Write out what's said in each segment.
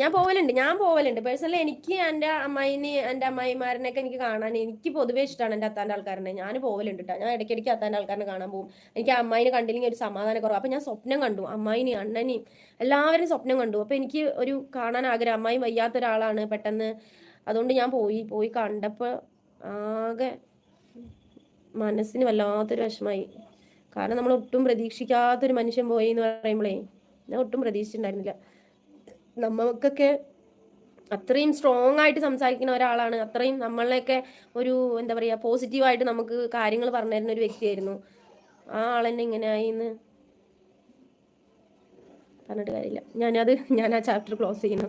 ഞാൻ പോവലുണ്ട് ഞാൻ പോവലുണ്ട്. പേഴ്സണലി എനിക്ക് എന്റെ അമ്മായിനെ എന്റെ അമ്മായിമാരനെയൊക്കെ എനിക്ക് കാണാൻ എനിക്ക് പൊതുവേ ഇഷ്ടമാണ് എന്റെ അത്താന്റെ ആൾക്കാരനെ. ഞാൻ പോവലുണ്ട് കേട്ടോ ഞാൻ ഇടയ്ക്കിടയ്ക്ക് അത്താന്റെ ആൾക്കാരനെ കാണാൻ പോകും. എനിക്ക് അമ്മായിനെ കണ്ടില്ലെങ്കിൽ ഒരു സമാധാന കുറവ്. അപ്പം ഞാൻ സ്വപ്നം കണ്ടു. അമ്മായിനെയും അണ്ണനെയും എല്ലാവരും സ്വപ്നം കണ്ടു. അപ്പം എനിക്ക് ഒരു കാണാൻ ആഗ്രഹം. അമ്മായി വയ്യാത്ത ഒരാളാണ് പെട്ടെന്ന്. അതുകൊണ്ട് ഞാൻ പോയി പോയി കണ്ടപ്പോൾ ആകെ മനസ്സിന് വല്ലാത്തൊരു വിഷമായി. കാരണം നമ്മൾ ഒട്ടും പ്രതീക്ഷിക്കാത്തൊരു മനുഷ്യൻ പോയി എന്ന് പറയുമ്പോഴേ ഞാൻ ഒട്ടും പ്രതീക്ഷിച്ചിട്ടുണ്ടായിരുന്നില്ല. നമുക്കൊക്കെ അത്രയും സ്ട്രോങ് ആയിട്ട് സംസാരിക്കുന്ന ഒരാളാണ്. അത്രയും നമ്മളെയൊക്കെ ഒരു എന്താ പറയുക പോസിറ്റീവായിട്ട് നമുക്ക് കാര്യങ്ങൾ പറഞ്ഞു തരുന്ന ഒരു വ്യക്തിയായിരുന്നു. ആ ആളെന്നെ ഇങ്ങനെ ആയി എന്ന് പറഞ്ഞിട്ട് കാര്യമില്ല. ഞാനത് ഞാൻ ആ ചാപ്റ്റർ ക്ലോസ് ചെയ്യുന്നു.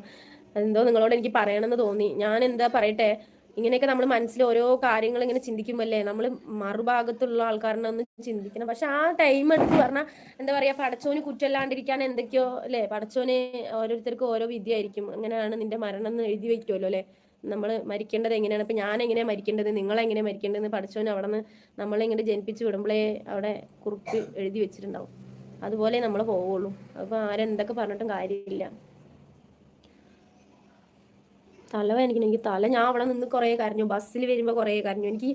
അതെന്തോ നിങ്ങളോട് എനിക്ക് പറയണമെന്ന് തോന്നി. ഞാൻ എന്താ പറയട്ടെ ഇങ്ങനെയൊക്കെ നമ്മൾ മനസ്സിൽ ഓരോ കാര്യങ്ങൾ ഇങ്ങനെ ചിന്തിക്കുമ്പോഴല്ലേ നമ്മൾ മറുഭാഗത്തുള്ള ആൾക്കാരനെ ഒന്ന് ചിന്തിക്കണം. പക്ഷെ ആ ടൈം എടുത്ത് പറഞ്ഞാൽ എന്താ പറയാ പടച്ചോന് കുറ്റമല്ലാണ്ടിരിക്കാൻ എന്തൊക്കെയോ അല്ലേ? പടച്ചോന് ഓരോരുത്തർക്കും ഓരോ വിദ്യയായിരിക്കും അങ്ങനെയാണ് നിന്റെ മരണം എന്ന് എഴുതി വെക്കുമല്ലോ അല്ലേ? നമ്മൾ മരിക്കേണ്ടത് എങ്ങനെയാണ്? ഇപ്പം ഞാൻ എങ്ങനെയാണ് മരിക്കേണ്ടത്? നിങ്ങളെങ്ങനെ മരിക്കേണ്ടതെന്ന് പടച്ചോന് അവിടെ നിന്ന് നമ്മളിങ്ങനെ ജനിപ്പിച്ച് വിടുമ്പോഴേ അവിടെ കുറിപ്പ് എഴുതി വെച്ചിട്ടുണ്ടാവും. അതുപോലെ നമ്മൾ പോവുള്ളൂ. അപ്പോൾ ആരെന്തൊക്കെ പറഞ്ഞിട്ടും കാര്യമില്ല. തലവേദനിക്കണം എനിക്ക് തല ഞാൻ അവിടെ നിന്ന് കുറേ കരഞ്ഞു. ബസ്സിൽ വരുമ്പോൾ കുറേ കരഞ്ഞു. എനിക്ക്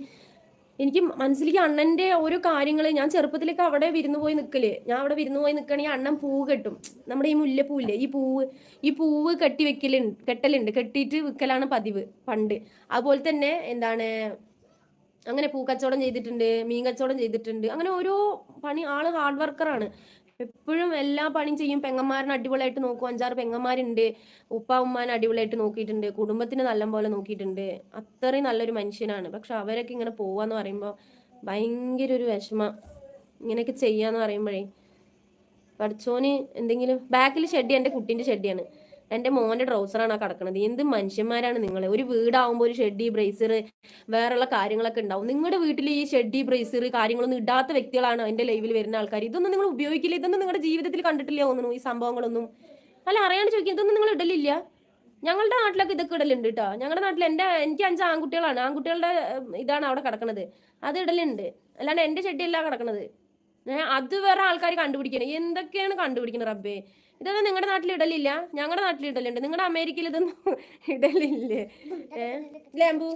എനിക്ക് മനസ്സിലേക്ക് അണ്ണന്റെ ഓരോ കാര്യങ്ങൾ ഞാൻ ചെറുപ്പത്തിലേക്ക് അവിടെ വിരുന്നു പോയി നിൽക്കൽ ഞാൻ അവിടെ വിരുന്നു പോയി നിൽക്കുകയാണെങ്കിൽ അണ്ണൻ പൂവ് കെട്ടും. നമ്മുടെ ഈ മുല്ലപ്പൂവില്ലേ ഈ പൂവ് ഈ പൂവ് കെട്ടി വെക്കലുണ്ട് കെട്ടലുണ്ട്. കെട്ടിയിട്ട് വിൽക്കലാണ് പതിവ് പണ്ട്. അതുപോലെ തന്നെ എന്താണ് അങ്ങനെ പൂ ചെയ്തിട്ടുണ്ട് മീൻ കച്ചവടം ചെയ്തിട്ടുണ്ട്. അങ്ങനെ ഓരോ പണി ആൾ ഹാർഡ് വർക്കറാണ് എപ്പോഴും എല്ലാ പണിയും ചെയ്യും. പെങ്ങന്മാരനെ അടിപൊളിയായിട്ട് നോക്കും. അഞ്ചാറ് പെങ്ങന്മാരുണ്ട്. ഉപ്പ ഉമ്മാനെ അടിപൊളിയായിട്ട് നോക്കിയിട്ടുണ്ട്. കുടുംബത്തിന് നല്ലപോലെ നോക്കിയിട്ടുണ്ട്. അത്രയും നല്ലൊരു മനുഷ്യനാണ്. പക്ഷെ അവരൊക്കെ ഇങ്ങനെ പോവാന്ന് പറയുമ്പോൾ ഭയങ്കര ഒരു വിഷമം. ഇങ്ങനെയൊക്കെ ചെയ്യാന്ന് പറയുമ്പോഴേ. പഠിച്ചോന് എന്തെങ്കിലും ബാക്കിൽ ഷെഡി എന്റെ കുട്ടീന്റെ ഷെഡിയാണ്. എന്റെ മോന്റെ ട്രൗസറാണ് ആ കിടക്കുന്നത് എന്ത് മനുഷ്യന്മാരാണ് നിങ്ങൾ ഒരു വീടാവുമ്പോൾ ഒരു ഷെഡി ബ്രേസർ വേറെയുള്ള കാര്യങ്ങളൊക്കെ ഉണ്ടാവും. നിങ്ങളുടെ വീട്ടിൽ ഈ ഷെഡി ബ്രേസർ കാര്യങ്ങളൊന്നും ഇടാത്ത വ്യക്തികളാണ് എന്റെ ലൈവിൽ വരുന്ന ആൾക്കാർ ഇതൊന്നും നിങ്ങൾ ഉപയോഗിക്കില്ല. ഇതൊന്നും നിങ്ങളുടെ ജീവിതത്തിൽ കണ്ടിട്ടില്ല തോന്നുന്നു ഈ സംഭവങ്ങളൊന്നും. അല്ല അറിയാണ്ട് ചോദിക്കുന്നത് ഇതൊന്നും നിങ്ങൾ ഇടലില്ല? ഞങ്ങളുടെ നാട്ടിലൊക്കെ ഇതൊക്കെ ഇടലുണ്ട് കേട്ടോ ഞങ്ങളുടെ നാട്ടിൽ എന്റെ എനിക്ക് അഞ്ച് ആൺകുട്ടികളാണ്. ആൺകുട്ടികളുടെ ഇതാണ് അവിടെ കിടക്കുന്നത് അത് ഇടലുണ്ട്. അല്ലാണ്ട് എന്റെ ചെടിയല്ല കിടക്കുന്നത് അത് വേറെ ആൾക്കാർ കണ്ടുപിടിക്കണം. എന്തൊക്കെയാണ് കണ്ടുപിടിക്കുന്നത് റബ്ബേ? ഇതൊന്നും നിങ്ങളുടെ നാട്ടിൽ ഇടലില്ല. ഞങ്ങളുടെ നാട്ടിൽ ഇടലുണ്ട്. നിങ്ങളുടെ അമേരിക്കയിൽ ഇതൊന്നും ഇടലില്ലേ. ഏഹ് അമ്പു?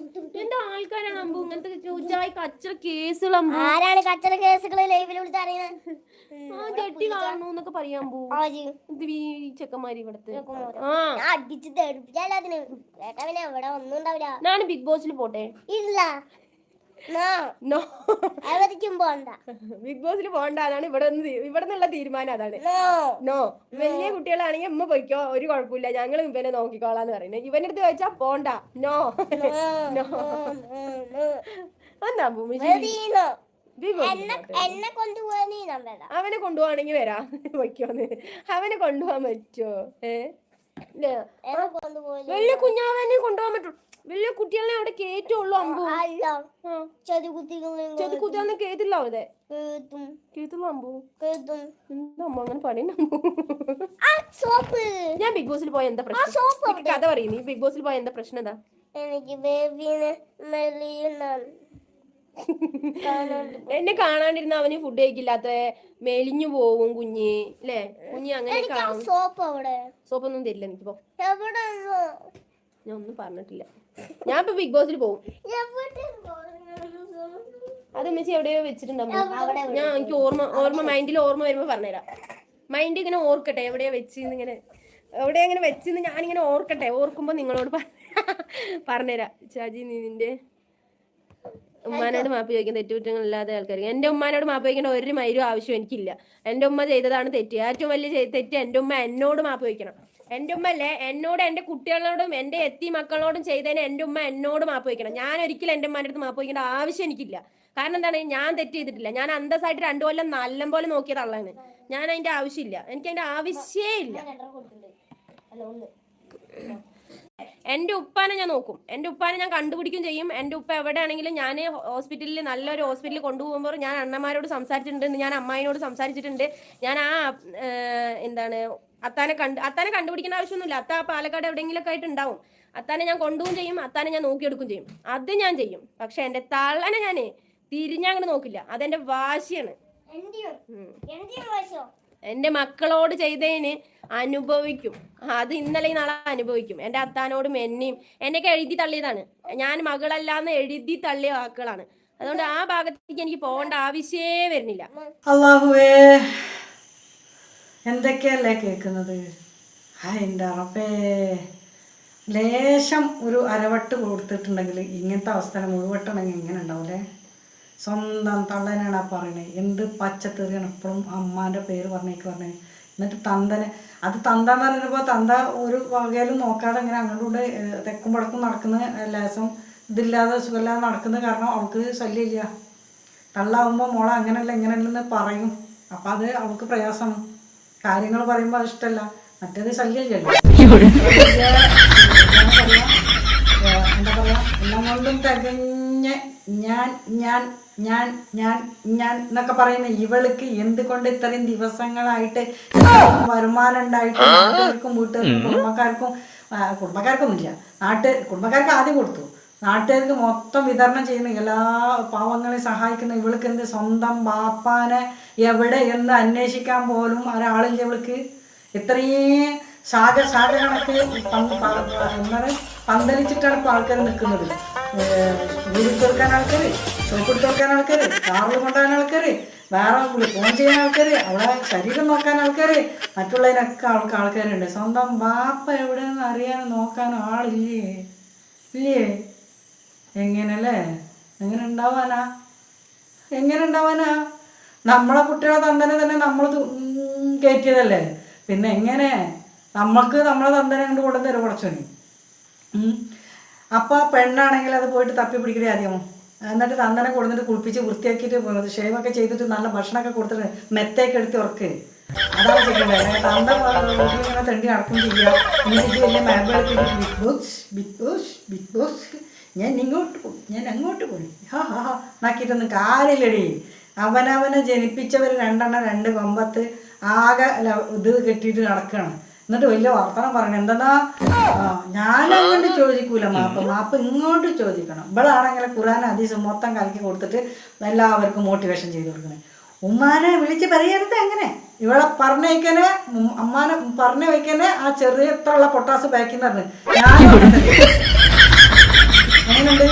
എന്താ ആൾക്കാരാണ് അമ്പു? ഇങ്ങനത്തെ ചോദിച്ചായി കച്ചറ കേസുകൾ അമ്പു. ആരാണ് കച്ചറ കേസുകൾ ലൈവിൽ ആ ജട്ടി കാണണു എന്നൊക്കെ പറയാൻ ഇത് ഈ ചെക്കന്മാര് ഇവിടുത്തെ. അടിച്ച് തെറിപ്പിച്ചാലോ അതിന്. കേട്ടാ പിന്നെ ഇവിടെ ഒന്നും ഉണ്ടാവില്ല. ഞാൻ ബിഗ് ബോസിൽ പോട്ടെ. ഇല്ല. നോ എവിടേക്കും പോണ്ട. ബിഗ് ബോസിൽ പോണ്ട അതാണ് ഇവിടെ ഇവിടെ നിന്നുള്ള തീരുമാനം അതാണ്. നോ വലിയ കുട്ടികളാണെങ്കിൽ അമ്മ പോയിക്കോ ഒരു കുഴപ്പമില്ല. ഞങ്ങൾ ഇവനെ നോക്കിക്കോളാന്ന് പറയുന്നത് ഇവന്റെ അടുത്ത് ചോദിച്ചാ പോണ്ട. നോ നോ എന്നാ ഭൂമി അവനെ കൊണ്ടുപോവാണെങ്കിൽ വരാ. വയ്ക്കോന്ന് അവനെ കൊണ്ടുപോകാൻ പറ്റുമോ ഏ? വലിയ കുഞ്ഞാവനെ കൊണ്ടുപോകാൻ പറ്റും വലിയ കുട്ടികളെ അവിടെ കേറ്റുള്ളൂ അമ്പു. അല്ല. ആ. ചെറുകുത്തികളും ചെത് കുത്തിയാന്ന് കേട്ടില്ല അവിടെ? അമ്പു. എന്താ അമ്മ അങ്ങനെ ഞാൻ ബിഗ് ബോസിൽ പോയ എന്താ പ്രശ്നം? കഥ പറയും നീ ബിഗ് ബോസിൽ പോയ എന്താ പ്രശ്നം എന്താ? എനിക്ക് ബേബീനെ എന്നെ കാണാണ്ടിരുന്ന അവന് ഫുഡ് കഴിക്കില്ലാത്ത മെലിഞ്ഞു പോവും കുഞ്ഞ് അല്ലേ കുഞ്ഞ് അങ്ങനെ സോപ്പ് ഒന്നും തരില്ല എനിക്കിപ്പോ ഞാൻ ഒന്നും പറഞ്ഞിട്ടില്ല. ഞാൻ ഇപ്പൊ ബിഗ് ബോസിൽ പോകും അത് ഉമ്മച്ചി എവിടെയോ വെച്ചിട്ടുണ്ടാവും ഞാൻ എനിക്ക് ഓർമ്മ ഓർമ്മ മൈൻഡിൽ ഓർമ്മ വരുമ്പോ പറഞ്ഞുതരാം. മൈൻഡ് ഇങ്ങനെ ഓർക്കട്ടെ എവിടെയാ വെച്ചിന്ന് ഇങ്ങനെ. എവിടെയാ ഇങ്ങനെ വെച്ചിന്ന് ഞാനിങ്ങനെ ഓർക്കട്ടെ ഓർക്കുമ്പോ നിങ്ങളോട് പറ- പറഞ്ഞുതരാം. ചാജി നിന്റെ ഉമ്മാനോട് മാപ്പ് ചോദിക്കാൻ തെറ്റുകുറ്റങ്ങളില്ലാത്ത ആൾക്കാർ എന്റെ ഉമ്മാനോട് മാപ്പ് ചോദിക്കേണ്ട ഒരു മൈരും ആവശ്യം എനിക്കില്ല. എന്റെ ഉമ്മ ചെയ്തതാണ് തെറ്റ്. ഏറ്റവും വലിയ തെറ്റ് എന്റെ ഉമ്മ എന്നോട് മാപ്പ് ചോദിക്കണം. എന്റെ ഉമ്മ അല്ലേ? എന്നോട് എന്റെ കുട്ടികളോടും എന്റെ എത്തി മക്കളോടും ചെയ്തതിന് എന്റെ ഉമ്മ എന്നോട് മാപ്പ് വയ്ക്കണം. ഞാൻ ഒരിക്കലും എന്റെ ഉമ്മാന്റെ അടുത്ത് മാപ്പ് വയ്ക്കേണ്ട ആവശ്യം എനിക്കില്ല. കാരണം എന്താണ്? ഞാൻ തെറ്റ് ചെയ്തിട്ടില്ല. ഞാൻ അന്തസ്സായിട്ട് രണ്ടു കൊല്ലം നല്ല പോലെ നോക്കിയ തള്ളാണ് ഞാൻ അതിന്റെ ആവശ്യമില്ല. എനിക്ക് അതിന്റെ ആവശ്യമേ ഇല്ല. എന്റെ ഉപ്പാനെ ഞാൻ നോക്കും. എന്റെ ഉപ്പാനെ ഞാൻ കണ്ടുപിടിക്കും ചെയ്യും. എന്റെ ഉപ്പ എവിടെയാണെങ്കിലും ഞാൻ ഹോസ്പിറ്റലിൽ നല്ലൊരു ഹോസ്പിറ്റലിൽ കൊണ്ടുപോകുമ്പോൾ ഞാൻ അണ്ണന്മാരോട് സംസാരിച്ചിട്ടുണ്ട്. ഞാൻ അമ്മായിനോട് സംസാരിച്ചിട്ടുണ്ട്. ഞാൻ ആ എന്താണ് അത്താനെ കണ്ട് അത്താനെ കണ്ടുപിടിക്കേണ്ട ആവശ്യമൊന്നുമില്ല. അത്ത പാലക്കാട് എവിടെയെങ്കിലുമൊക്കെ ആയിട്ട് ഉണ്ടാവും. അത്താനെ ഞാൻ കൊണ്ടുപോകും ചെയ്യും അത്താനെ ഞാൻ നോക്കിയെടുക്കും ചെയ്യും. അത് ഞാൻ ചെയ്യും. പക്ഷെ എന്റെ തള്ളനെ ഞാൻ തിരിഞ്ഞങ്ങനെ നോക്കില്ല. അതെന്റെ വാശിയാണ്. എന്റെ മക്കളോട് ചെയ്തതിന് അനുഭവിക്കും. അത് ഇന്നലെ നാളെ അനുഭവിക്കും. എന്റെ അത്താനോടും എന്നെയും എന്നെയൊക്കെ എഴുതി തള്ളിയതാണ്. ഞാൻ മകളല്ലാന്ന് എഴുതി തള്ളിയ വാക്കുകളാണ്. അതുകൊണ്ട് ആ ഭാഗത്തേക്ക് എനിക്ക് പോകേണ്ട ആവശ്യമേ വരുന്നില്ല. അള്ളാഹുവേ എന്തൊക്കെയല്ലേ കേൾക്കുന്നത്? ആ അറപ്പേ ലേശം ഒരു അരവട്ട് കൊടുത്തിട്ടുണ്ടെങ്കിൽ ഇങ്ങനത്തെ അവസ്ഥ മുഴുവട്ടണമെങ്കിൽ ഇങ്ങനെ ഉണ്ടാവില്ലേ സ്വന്തം തള്ളനാണ് ആ പറയണത് എന്ത് പച്ചത്തെറിയാണ് എപ്പോഴും അമ്മാന്റെ പേര് പറഞ്ഞേക്ക് പറഞ്ഞത് എന്നിട്ട് തന്തനെ അത് തന്ത എന്ന് പറയുമ്പോൾ തന്ത ഒരു വകയിലും നോക്കാതെ ഇങ്ങനെ അങ്ങോട്ടും കൂടെ തെക്കും പടക്കും നടക്കുന്ന ലേശം ഇതില്ലാതെ സുഖമില്ലാതെ നടക്കുന്ന കാരണം അവൾക്ക് ശല്യമില്ല. തള്ളാവുമ്പോൾ മോളെ അങ്ങനെയല്ല ഇങ്ങനെയല്ലെന്ന് പറയും. അപ്പം അത് അവൾക്ക് പ്രയാസമാണ്. കാര്യങ്ങൾ പറയുമ്പോൾ അത് ഇഷ്ടമല്ല മറ്റേത് ശല്യമില്ലല്ലോ എന്താ പറയാ എല്ലാം കൊണ്ടും തികഞ്ഞ് ഞാൻ ഞാൻ ഞാൻ ഞാൻ ഞാൻ എന്നൊക്കെ പറയുന്ന ഇവൾക്ക് എന്തുകൊണ്ട് ഇത്രയും ദിവസങ്ങളായിട്ട് വരുമാനം ഉണ്ടായിട്ട് വീട്ടുകാർക്കും കുടുംബക്കാർക്കും കുടുംബക്കാർക്കൊന്നുമില്ല. നാട്ട് കുടുംബക്കാർക്ക് ആദ്യം കൊടുത്തു. നാട്ടുകാർക്ക് മൊത്തം വിതരണം ചെയ്യുന്ന എല്ലാ പാവങ്ങളെ സഹായിക്കുന്ന ഇവൾക്ക് എന്ത് സ്വന്തം ബാപ്പാനെ എവിടെ എന്ന് അന്വേഷിക്കാൻ പോലും ഒരാളില്ല ഇവൾക്ക്. ഇത്രയും ശാഖ ശാഖ കണക്ക് പന്ത് പ- പ- എന്താണ് പന്തലിച്ചിട്ടാണ് ഇപ്പോൾ ആൾക്കാർ നിൽക്കുന്നത്. വീട് തീർക്കാൻ ആൾക്കാർ ചോപ്പിട്ട് തീർക്കാൻ ആൾക്കാർ കാറിൽ കൊണ്ടുപോകാൻ ആൾക്കാർ വേറെ ഫോൺ ചെയ്യാൻ ആൾക്കാർ അവളെ ശരീരം നോക്കാൻ ആൾക്കാർ മറ്റുള്ളതിനൊക്കെ അവൾക്ക് ആൾക്കാരുണ്ട്. സ്വന്തം ബാപ്പ എവിടെയെന്ന് അറിയാനും നോക്കാനും ആളില്ലേ? ഇല്ലേ? എങ്ങനല്ലേ എങ്ങനെ ഉണ്ടാവാനാ എങ്ങനെ ഉണ്ടാവാനാ നമ്മളെ കുട്ടികളെ തന്തനെ തന്നെ നമ്മൾ കയറ്റിയതല്ലേ പിന്നെ എങ്ങനെ? നമ്മൾക്ക് നമ്മളെ തന്തനെ കൊണ്ട് കൊണ്ടുവന്ന് കുറച്ചോനി അപ്പോൾ പെണ്ണാണെങ്കിൽ അത് പോയിട്ട് തപ്പി പിടിക്കണേ ആദ്യം. എന്നിട്ട് തന്തനെ കൊടുത്തിട്ട് കുളിപ്പിച്ച് വൃത്തിയാക്കിയിട്ട് ഷേവൊക്കെ ചെയ്തിട്ട് നല്ല ഭക്ഷണമൊക്കെ കൊടുത്തിട്ട് മെത്തേക്ക് എടുത്ത് ഉറക്ക്. അതാണ് ചെയ്യേണ്ടത് തന്ത ഇങ്ങനെ തെണ്ടി നടക്കും ചെയ്യുക Bigg Boss Bigg Boss Bigg Boss. ഞാൻ ഇങ്ങോട്ട് പോകും ഞാൻ അങ്ങോട്ട് പോയി. ഹാ ഹാ ഹാ. നാക്കിയിട്ടൊന്നും കാര്യമില്ലടി അവനവനെ ജനിപ്പിച്ചവർ രണ്ടെണ്ണം രണ്ട് കൊമ്പത്ത്. ആകെ ഇത് കെട്ടിയിട്ട് നടക്കുകയാണ് എന്നിട്ട് വലിയ വർത്തമാനം പറയണം എന്തെന്നാ? ഞാനങ്ങോട്ട് ചോദിക്കൂല മാപ്പ്. മാപ്പ് ഇങ്ങോട്ട് ചോദിക്കണം. ഇവളാണെങ്കിൽ ഖുറാൻ ഹദീസ് മൊത്തം കലക്കി കൊടുത്തിട്ട് എല്ലാവർക്കും മോട്ടിവേഷൻ ചെയ്ത് കൊടുക്കണേ. ഉമ്മാനെ വിളിച്ച് പറയരുത് എങ്ങനെ? ഇവളെ പറഞ്ഞേക്കനെ അമ്മാനെ പറഞ്ഞു വയ്ക്കനെ ആ ചെറിയ പൊട്ടാസ് പാക്കിന്ന് പറഞ്ഞു. തന്നെ. എങ്ങനെയുണ്ട്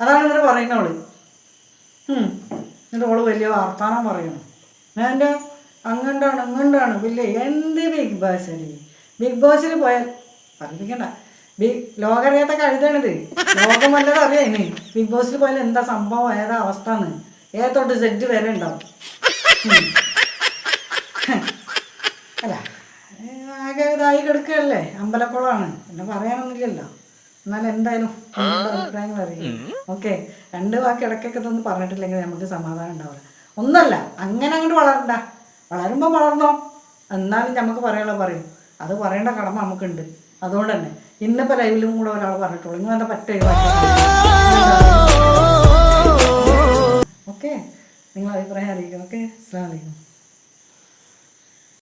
അതാണ് ഇന്നലെ പറയുന്ന അവൾ. എന്നിട്ട് ഓൾ വലിയ വാർത്താനം പറയണം. ഞാൻ എന്റെ അങ്ങണ്ടാണ് ഇങ്ങണ്ടാണ് വലിയ എന്ത് ബിഗ് ബോസിന് ബിഗ് ബോസിൽ പോയാൽ പറഞ്ഞിരിക്കണ്ട. ബിഗ് ലോകറിയാത്ത കഴുതാണിത് ലോകം വല്ലതും അറിയാം ഇനി ബിഗ് ബോസിൽ പോയാൽ എന്താ സംഭവം? ഏതാ അവസ്ഥ എന്ന് ഏതൊട്ട് സെറ്റ് വരെ ഉണ്ടാവും. അല്ല ഏ, ആകെ ഇതായി കിടക്കുകയല്ലേ? അമ്പലക്കുളമാണ്. പിന്നെ പറയാനൊന്നുമില്ലല്ലോ. എന്നാൽ എന്തായാലും അഭിപ്രായങ്ങൾ അറിയാം ഓക്കെ. രണ്ട് വാക്ക് ഇടയ്ക്കൊക്കെ ഒന്നും പറഞ്ഞിട്ടില്ലെങ്കിൽ നമുക്ക് സമാധാനം ഉണ്ടാവില്ല. ഒന്നല്ല അങ്ങനെ അങ്ങോട്ട് വളരണ്ട. വളരുമ്പോൾ വളർന്നോ. എന്നാലും നമുക്ക് പറയാനുള്ള പറയും. അത് പറയേണ്ട കടമ നമുക്കുണ്ട്. അതുകൊണ്ട് തന്നെ ഇന്നിപ്പോൾ ലൈവിലും കൂടെ ഒരാൾ പറഞ്ഞിട്ടുള്ളൂ. ഇങ്ങനെ എന്താ പറ്റ ഓക്കെ. നിങ്ങൾ അഭിപ്രായം അറിയിക്കും ഓക്കെ. അസ്സാം വലൈക്കും